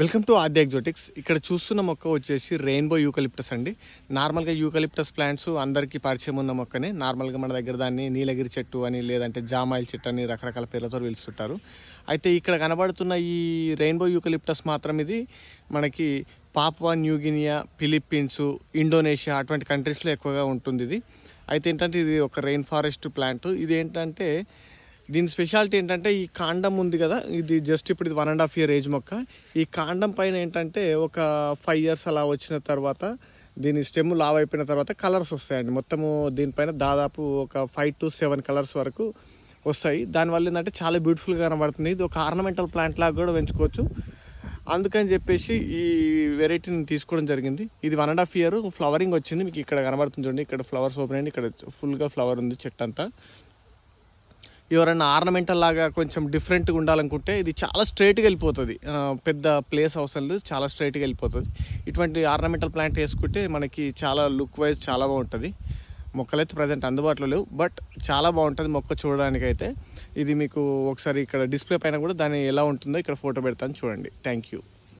Welcome to ఆద్య ఎగ్జోటిక్స్. ఇక్కడ చూస్తున్న మొక్క వచ్చేసి రెయిన్బో యూకలిప్టస్ అండి. నార్మల్గా యూకలిప్టస్ ప్లాంట్స్ అందరికీ పరిచయం ఉన్న మొక్కనే. నార్మల్గా మన దగ్గర దాన్ని నీలగిరి చెట్టు అని లేదంటే జామాయిల్ చెట్టు అని రకరకాల పేర్లతో పిలుస్తుంటారు. అయితే ఇక్కడ కనబడుతున్న ఈ రెయిన్బో యూకలిప్టస్ మాత్రం ఇది మనకి పాప్వా న్యూగినియా ఫిలిప్పీన్స్ ఇండోనేషియా అటువంటి కంట్రీస్లో ఎక్కువగా ఉంటుంది ఇది. అయితే ఏంటంటే ఇది ఒక రెయిన్ ఫారెస్ట్ ప్లాంట్. ఇది ఏంటంటే దీని స్పెషాలిటీ ఏంటంటే ఈ కాండం ఉంది కదా ఇది జస్ట్ ఇప్పుడు ఇది one and half year age మొక్క. ఈ కాండం పైన ఏంటంటే ఒక ఫైవ్ ఇయర్స్ అలా వచ్చిన తర్వాత దీని స్టెమ్ లావ్ అయిపోయిన తర్వాత కలర్స్ వస్తాయండి. మొత్తము దీనిపైన దాదాపు ఒక ఫైవ్ టు సెవెన్ కలర్స్ వరకు వస్తాయి. దానివల్ల ఏంటంటే చాలా బ్యూటిఫుల్గా కనబడుతుంది. ఇది ఒక ఆర్నమెంటల్ ప్లాంట్ లాగా కూడా పెంచుకోవచ్చు. అందుకని చెప్పేసి ఈ వెరైటీని తీసుకోవడం జరిగింది. ఇది one and half year flowering వచ్చింది. మీకు ఇక్కడ కనబడుతుంది చూడండి. ఇక్కడ ఫ్లవర్స్ ఓపెన్ అయ్యింది ఇక్కడ ఫుల్గా ఫ్లవర్ ఉంది చెట్టు అంతా. ఎవరైనా ఆర్నమెంటల్ లాగా కొంచెం డిఫరెంట్గా ఉండాలనుకుంటే ఇది చాలా స్ట్రైట్గా వెళ్ళిపోతుంది. పెద్ద ప్లేస్ అవసరం లేదు చాలా స్ట్రైట్గా వెళ్ళిపోతుంది. ఇటువంటి ఆర్నమెంటల్ ప్లాంట్ వేసుకుంటే మనకి చాలా లుక్ వైజ్ చాలా బాగుంటుంది. మొక్కలైతే ప్రజెంట్ అందుబాటులో లేవు బట్ చాలా బాగుంటుంది మొక్క చూడడానికైతే. ఇది మీకు ఒకసారి ఇక్కడ డిస్ప్లే పైన కూడా దాని ఎలా ఉంటుందో ఇక్కడ ఫోటో పెడతాను చూడండి. Thank you.